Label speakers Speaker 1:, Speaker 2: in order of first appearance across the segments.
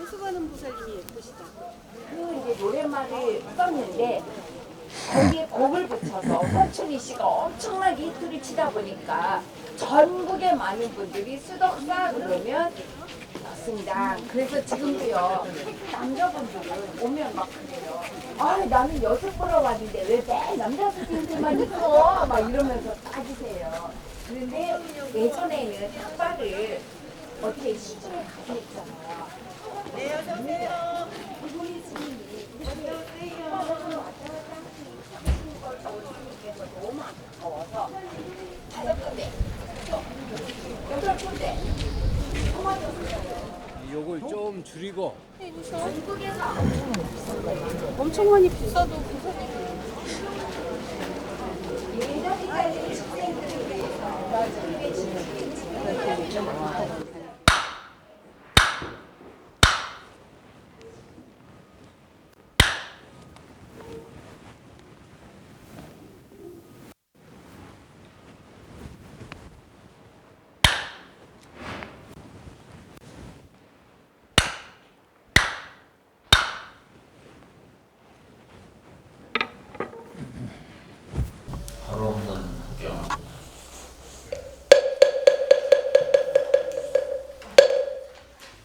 Speaker 1: 해수가는 보살님이 예쁘시다.
Speaker 2: 그 이제 노랫말을 썼는데 거기에 곡을 붙여서 허춘희 씨가 엄청나게 히트를 치다 보니까 전국의 많은 분들이 수덕사 그러면 맞습니다. 그래서 지금도요 남자분들은 오면 막 그래요. 아 나는 여섯 보러 왔는데 왜 매일 남자 선생님들만 있어? 막 이러면서 따지세요. 그런데 예전에는 탁발을 어떻게 시중에 가서 있잖아요. 네, 어서오세요. 너무 안타까워서 다섯 군데, 여덟 군데
Speaker 3: 요걸 좀 줄이고
Speaker 2: 전국에서
Speaker 1: 엄청 많이 비싸도 보살님.
Speaker 2: 예전까지 식생들을 위해서 크게 지키겠지.
Speaker 4: 바로 없는 학경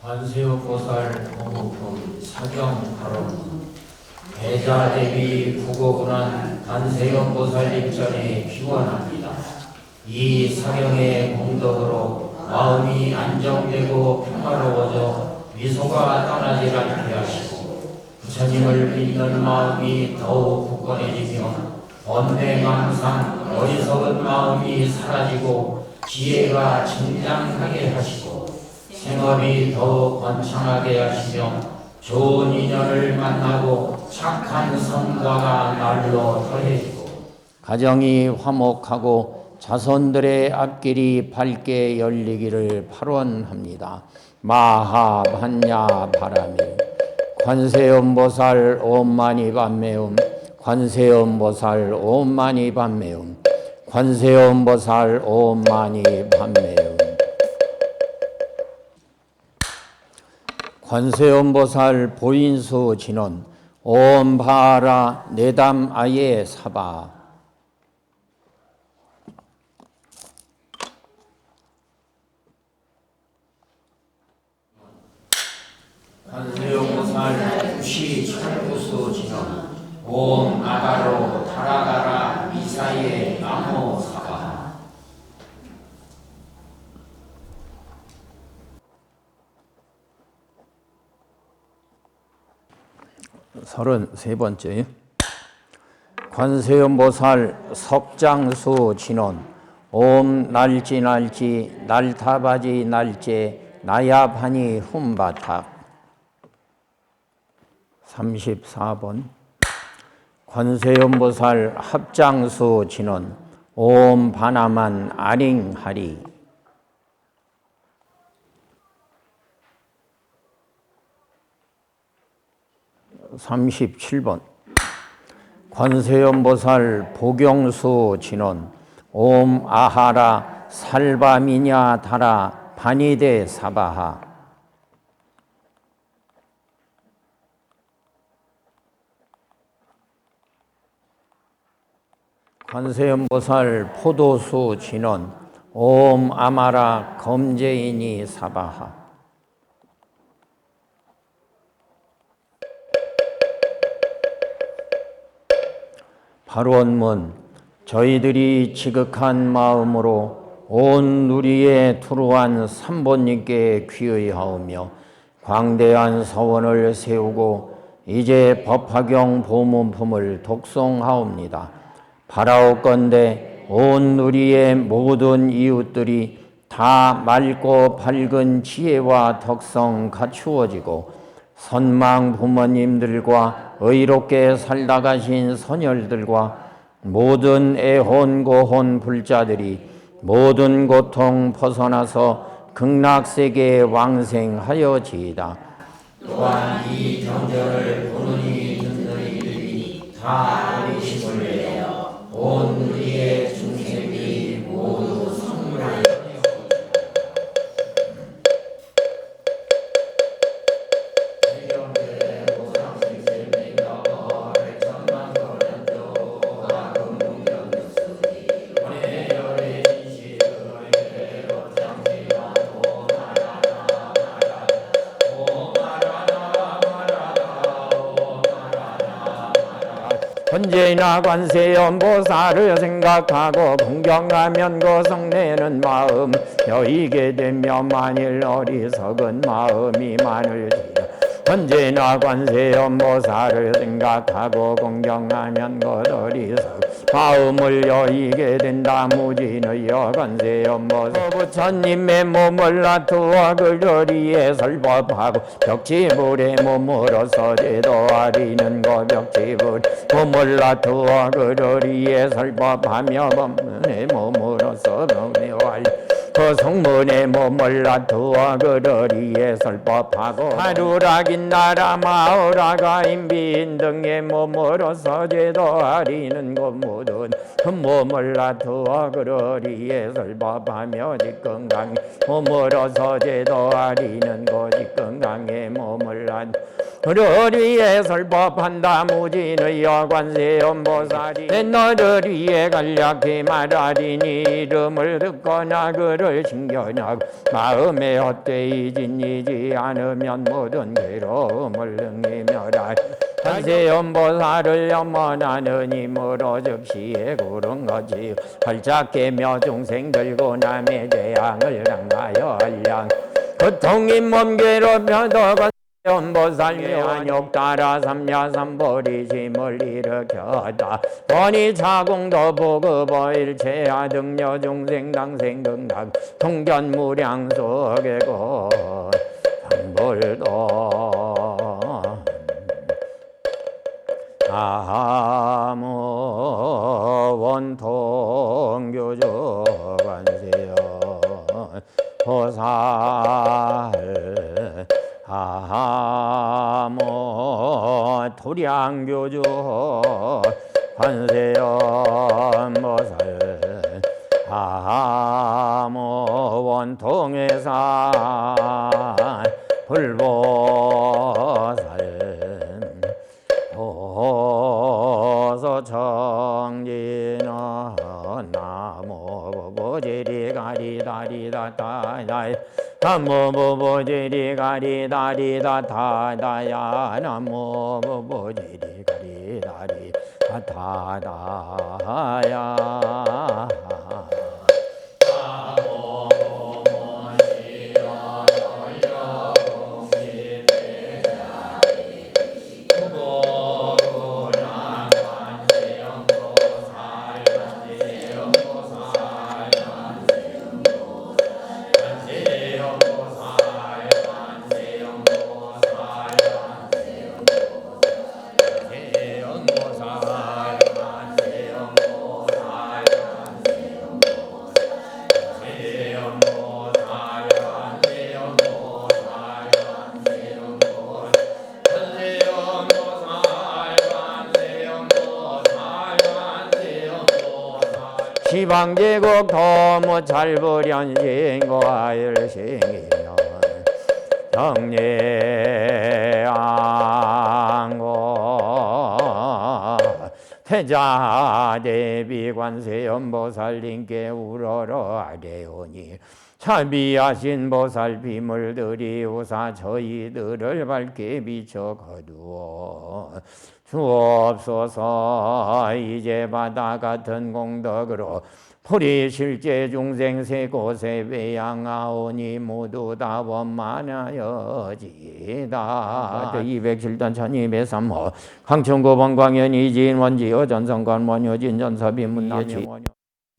Speaker 4: 관세음보살 공무품 사경 바로 대자 대비 국어군한 관세음보살님 전에 기원합니다. 이 사경의 공덕으로 마음이 안정되고 평화로워져 미소가 떠나질 않게 하시고 부처님을 믿는 마음이 더욱 굳건해지며 번뇌망상 어리석은 마음이 사라지고 지혜가 증장하게 하시고 생업이 더욱 번창하게 하시며 좋은 인연을 만나고 착한 성과가 날로 더해지고 가정이 화목하고 자손들의 앞길이 밝게 열리기를 발원합니다. 마하반야 바람이. 관세음보살 옴마니 반매음. 관세음보살 옴마니 반매음. 관세음보살 옴마니 반매음 관세음보살 보인수 진원 옴바라 내담 아예 사바. 관세음보살 구시 철구수 진원 옴 아가로 타라가라 미사예 나모 사바 서른 세 번째. 관세음보살 석장수 진원 옴 날지 날지 날타바지 날제 나야바니 훔바탁. 34번. 관세음보살 합장수 진원 옴 바나만 아링하리 37번. 관세음보살 보경수 진원. 옴 아하라 살바미냐 다라 바니데 사바하. 관세음보살 포도수 진원. 옴 아마라 검제이니 사바하 발원문 저희들이 지극한 마음으로 온 누리에 투루한 삼본님께 귀의하오며 광대한 서원을 세우고 이제 법화경 보문품을 독송하옵니다. 바라옵건대 온 누리의 모든 이웃들이 다 맑고 밝은 지혜와 덕성 갖추어지고 선망 부모님들과 의롭게 살다 가신 선열들과 모든 애혼 고혼 불자들이 모든 고통 벗어나서 극락 세계에 왕생하여지이다. 또한 이 경전을 보는 이 듣는 이들이 다 의심을 내어 온 우리의 언제나 관세음보살을 생각하고 공경하면 고성내는 마음. 여이게 되면 만일 어리석은 마음이 많을지라 언제나 관세음보살을 생각하고 공경하면 곧 어리석 마음을 여이게 된다. 무진의여 관세음보살 부처님의 몸을 놔두어 그 자리에 설법하고 벽지불에 몸으로서 제도하리는 거 벽지불. 몸을 놔두어 그 자리에 설법하며 법문의 몸으로서 그 성문의 몸을 놔두어 그 자리에 설법하고 하루락인 나라 마을아가 인비인 등의 몸으로서 제도하리는 것 모든 그 몸을 놔두어 그 자리에 설법하며 직건강 몸으로서 제도하리는 것 직건강의 몸을 놔 너를 위해 설법한다. 무진의 여관세음보살이. 너를 위해 간략히 말하리니 이름을 듣거나 그를 신겨나 마음에 헛되이지니지 않으면 모든 괴로움을 능히 멸할 관세음보살을 염원하는 힘으로 즉시에 구른 거지. 활짝 깨며 중생 들고 남의 재앙을 당하여 할량. 고통인 몸 괴롭혀도 연보살 요한욕 따라 삼야삼보리심을 일으켰다. 원이 자공도 보급어 일체하 등여 중생 당생 극락 통견무량 속에고 상불도. 아무 원통교주 관세요 보살 아무 도량교주 관세음 보살 아무 원통회산 불보살 호서 청진어 나무 보지리 가리다리다 다다이 나무 보지리 가리다리다 다다야 나무 보지리 가리다리 다다야 지방제국 도무 잘부련신고하열생이면 정례안고 태자 대비 관세음보살님께 우러러 아뢰오니 참비하신 보살 비물들이 우사 저희들을 밝게 비춰 거두어 주옵소서. 이제 바다 같은 공덕으로 불이 실제 중생 세 곳에 외양하오니 모두 다 원만하여지다. 207단 1203호. 강천고번 광연 이진 원지여 전성관 원효진 전사비문 남여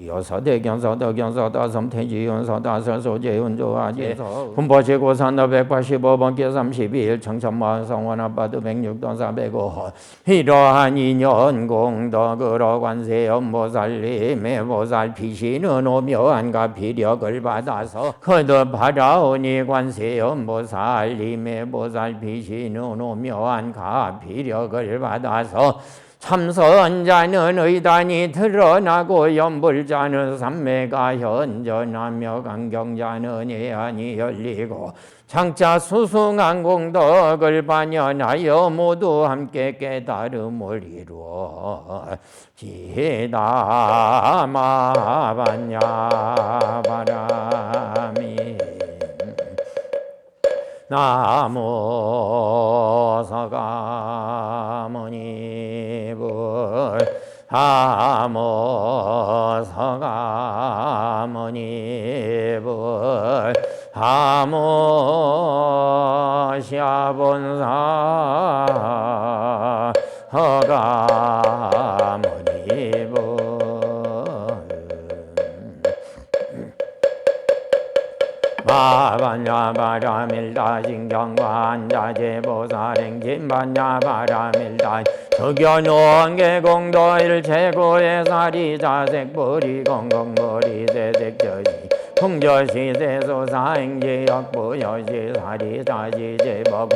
Speaker 4: 이어서 대견서 덕견서 다섬 태지연서 다설소 제운조아제 분보시고 산도 185번께 32일 청천마을 성원 아파트 106동 405호 이러한 인연 공덕으로 관세음보살님의 보살피시는 오묘한가 비력을 받아서 거듭하라오니 관세음보살님의 보살피시는 오묘한가 비력을 받아서 참선자는 의단이 드러나고 연불자는 삼매가 현전하며 강경자는 예안이 열리고 장차 수승한 공덕을 반연하여 모두 함께 깨달음을 이루어 지다마반야 바람이 나무 서가모니불 하모 서가모니불 하모 시아본사 허가모니불 마반야 바라밀다 신경관자 제보사랭 진반야 바라밀다 적연원계 공도일 최고의 사리 자색 보리 공공보리 세색저지 풍저시 세소사행지 역부여시 사리 자지 제법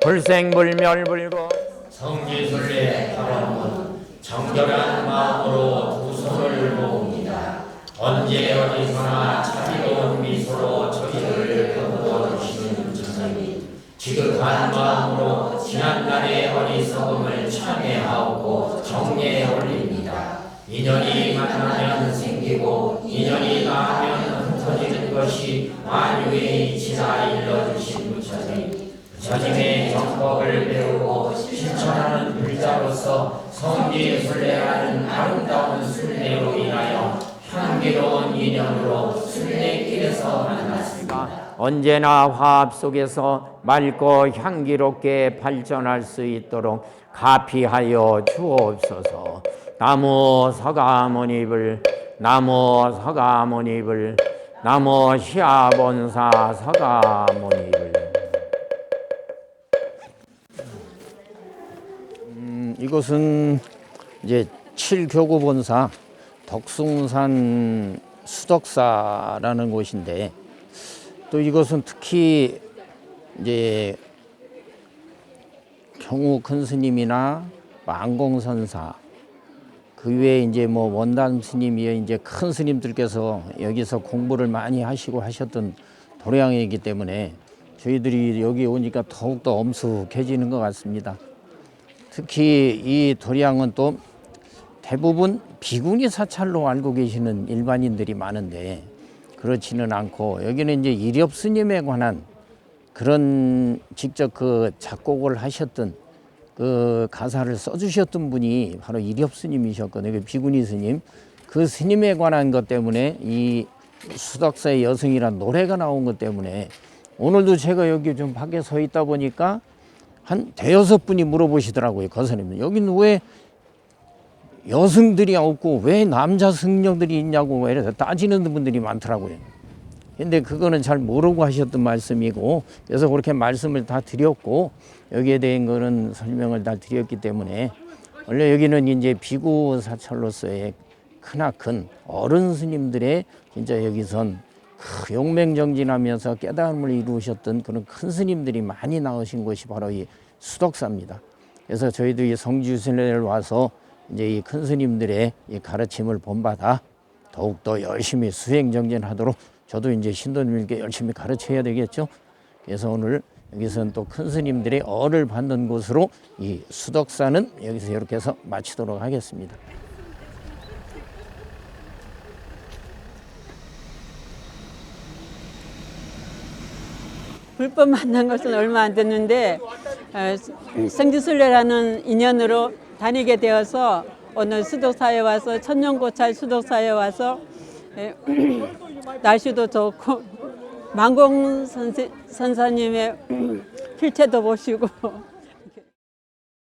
Speaker 4: 불생불멸불고
Speaker 5: 성지순례 바람은 정결한 마음으로 두 손을 모읍니다. 언제 어디서나 자비로운 미소로 저희를 보고 주시는 주님이 지극한 마음으로 지난날의 어리석음을 참회하고 정리해 올립니다. 인연이 만나면 생기고 인연이 닿으면 흩어지는 것이 만유의 이치라 일러주신 부처님 부처님의 정법을 배우고 실천하는 불자로서 성지순례하는 아름다운 순례로 인하여 향기로운 인연으로 순례길에서 만났습니다.
Speaker 4: 언제나 화합 속에서 맑고 향기롭게 발전할 수 있도록 가피하여 주옵소서. 나무 서가모니불 나무 서가모니불 나무 시아본사 서가모니불 음, 이곳은 이제 칠교구 본사 덕숭산 수덕사라는 곳인데 또 이것은 특히 이제 경우 큰 스님이나 안공선사 그 외에 이제 뭐 원단 스님이 이제 큰 스님들께서 여기서 공부를 많이 하시고 하셨던 도량이기 때문에 저희들이 여기 오니까 더욱더 엄숙해지는 것 같습니다. 특히 이 도량은 또 대부분 비구니 사찰로 알고 계시는 일반인들이 많은데 그렇지는 않고 여기는 이제 이렵 스님에 관한 그런 직접 그 작곡을 하셨던 그 가사를 써주셨던 분이 바로 이렵 스님이셨거든요. 그 비구니 스님. 그 스님에 관한 것 때문에 이 수덕사의 여승이란 노래가 나온 것 때문에 오늘도 제가 여기 좀 밖에 서 있다 보니까 한 대여섯 분이 물어보시더라고요. 거선님. 여기는 왜 여성들이 없고 왜 남자 승려들이 있냐고 이래서 따지는 분들이 많더라고요. 근데 그거는 잘 모르고 하셨던 말씀이고 그래서 그렇게 말씀을 다 드렸고 여기에 대한 거는 설명을 다 드렸기 때문에 원래 여기는 이제 비구 사찰로서의 크나큰 어른 스님들의 진짜 여기선 크, 용맹정진하면서 깨달음을 이루셨던 그런 큰 스님들이 많이 나오신 곳이 바로 이 수덕사입니다. 그래서 저희도 이 성지순례를 와서 이제 이 큰 스님들의 이 가르침을 본받아 더욱더 열심히 수행정진하도록 저도 이제 신도님께 열심히 가르쳐야 되겠죠. 그래서 오늘 여기서는 또 큰 스님들의 어를 받는 곳으로 이 수덕사는 여기서 이렇게 해서 마치도록 하겠습니다.
Speaker 6: 불법 만난 것은 얼마 안 됐는데 어, 성지순례라는 인연으로 다니게 되어서 오늘 수도사에 와서 천년고찰 수도사에 와서 예, 날씨도 좋고 만공 선세, 선사님의 필체도 보시고